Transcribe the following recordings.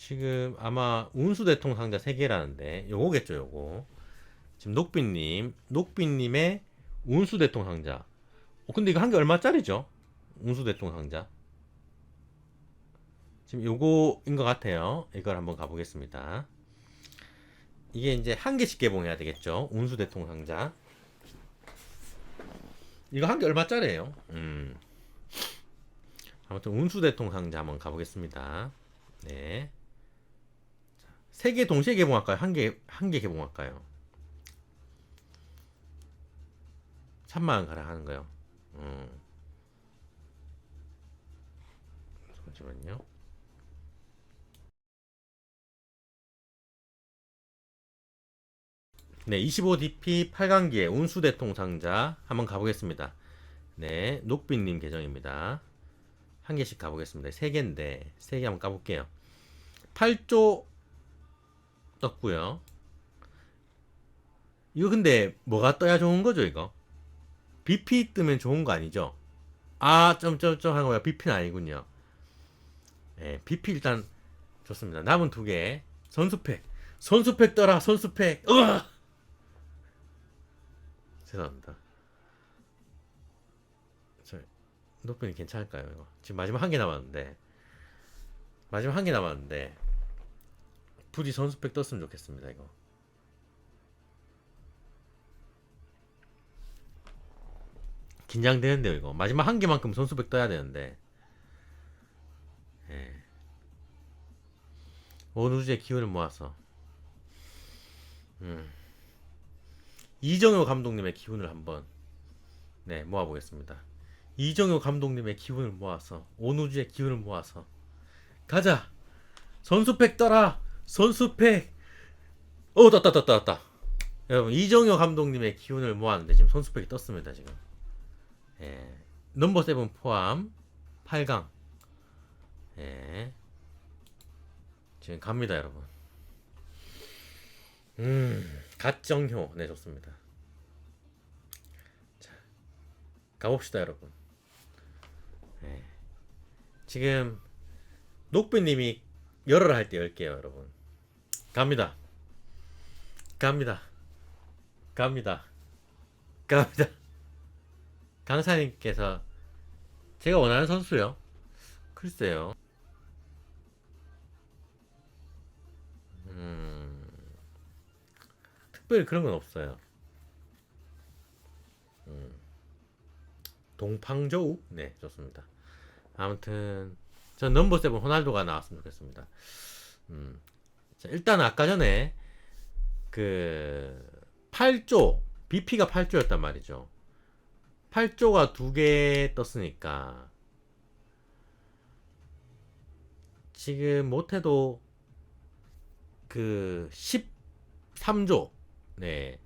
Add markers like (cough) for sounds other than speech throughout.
지금 아마 운수 대통 상자 3개라는데 요거겠죠 요거 지금 녹빈님 녹빈님의 운수 대통 상자 어, 근데 이거 한 개 얼마짜리죠? 운수 대통 상자 지금 요거인 것 같아요 이걸 한번 가보겠습니다 이게 이제 한 개씩 개봉해야 되겠죠 운수 대통 상자 이거 한 개 얼마짜리예요? 음. 아무튼 운수 대통 상자 한번 가보겠습니다 네. 세 개 동시에 개봉할까요? 한 개, 한 개 개봉할까요? 3만원 가량 하는 거요. 음. 잠시만요. 네, 25DP 8강기의 운수대통 상자 한번 가보겠습니다. 네, 녹빈님 계정입니다. 한 개씩 가보겠습니다. 세 개인데, 세 개 한번 까볼게요. 8조 떴고요. 이거 근데 뭐가 떠야 좋은 거죠, 이거? BP 뜨면 좋은 거 아니죠? 아, 점점점 하는 거야. BP는 아니군요. 예, BP 일단 좋습니다. 남은 두 개. 선수팩. 선수팩 떠라, 선수팩. 으아! 죄송합니다. 저, 높이는 괜찮을까요, 이거? 지금 마지막 한 개 남았는데. 마지막 한 개 남았는데. 부디 선수팩 떴으면 좋겠습니다, 이거. 긴장되는데요, 이거. 마지막 한 개만큼 선수백 떠야 되는데. 예. 온 우주의 기운을 모아서. 음. 이정효 감독님의 기운을 한번, 네, 모아보겠습니다. 이정효 감독님의 기운을 모아서, 온 우주의 기운을 모아서. 가자! 선수팩 떠라! 선수팩! 어, 떴다, 떴다, 떴다. 여러분, 이정효 감독님의 기운을 모았는데, 지금 선수팩이 떴습니다, 지금. 예. 넘버 세븐 포함 8강. 예. 지금 갑니다, 여러분. 음, 갓정효. 네, 좋습니다. 자, 가봅시다, 여러분. 예. 지금, 녹비님이 열어라 할때 열게요, 여러분. 갑니다. 갑니다. 갑니다. 갑니다. 강사님께서 제가 원하는 선수요. 글쎄요. 음, 특별히 그런 건 없어요. 음, 동팡조우? 네, 좋습니다. 아무튼 전 넘버 세븐 호날두가 나왔으면 좋겠습니다. 음, 자, 일단 아까 전에 그 8조 BP가 8조였단 말이죠. 8조가 두 개 떴으니까 지금 못해도 그 13조 네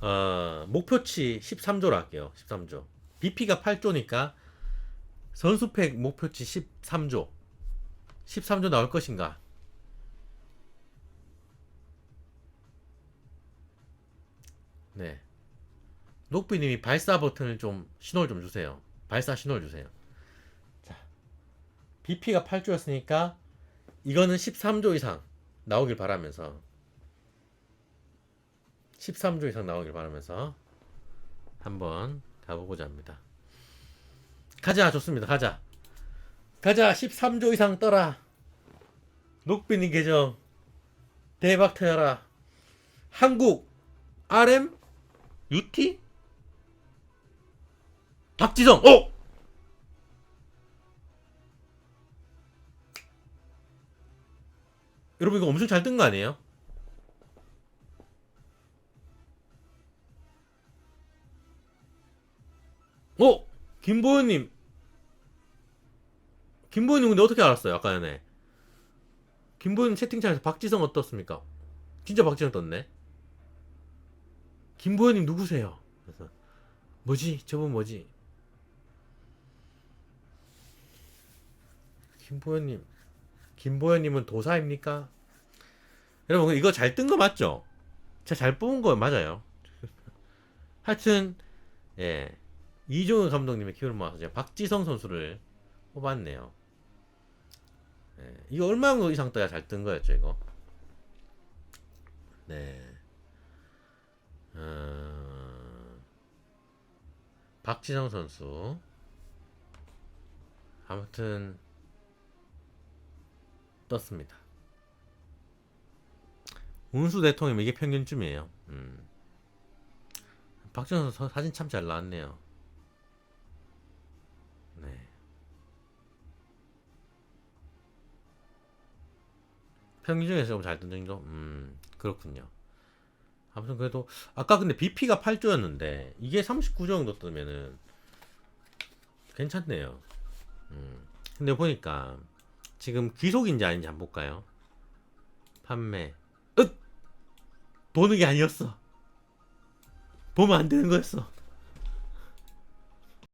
어, 목표치 13조로 할게요 13조. BP가 8조니까 선수팩 목표치 13조. 13조 나올 것인가 네 녹비님이 발사 버튼을 좀 신호를 좀 주세요. 발사 신호를 주세요. 자, BP가 8조였으니까 이거는 13조 이상 나오길 바라면서 13조 이상 나오길 바라면서 한번 가보고자 합니다. 가자 좋습니다. 가자. 가자 13조 이상 떠라. 녹비님 계정 대박 터여라. 한국 RM UT 박지성, 어! 여러분 이거 엄청 잘 뜬 거 아니에요? 어? 김보현님. 김보현님 근데 어떻게 알았어요? 아까 전에. 김보현님 채팅창에서 박지성 어떻습니까? 진짜 박지성 떴네. 김보현님 누구세요? 그래서 뭐지? 저분 뭐지? 김보현님, 김보현님은 도사입니까? 여러분 이거 잘 뜬 거 맞죠? 제가 잘 뽑은 거 맞아요. (laughs) 하여튼 예 이종현 감독님의 기운을 모아서 제가 박지성 선수를 뽑았네요. 예, 이거 얼마 이상 떠야 잘 뜬 거였죠 이거. 네. 어... 박지성 선수. 아무튼 떴습니다. 운수 대통령 이게 평균쯤이에요. 음. 박지성 선수 사진 참 잘 나왔네요. 네. 평균 중에서 좀잘뜬 정도? 음, 그렇군요. 아무튼 그래도 아까 근데 BP가 8조였는데 이게 39조 정도 뜨면은 괜찮네요. 음. 근데 보니까 지금 귀속인지 아닌지 한번 볼까요? 판매. ը! 보는 게 아니었어. 보면 안 되는 거였어.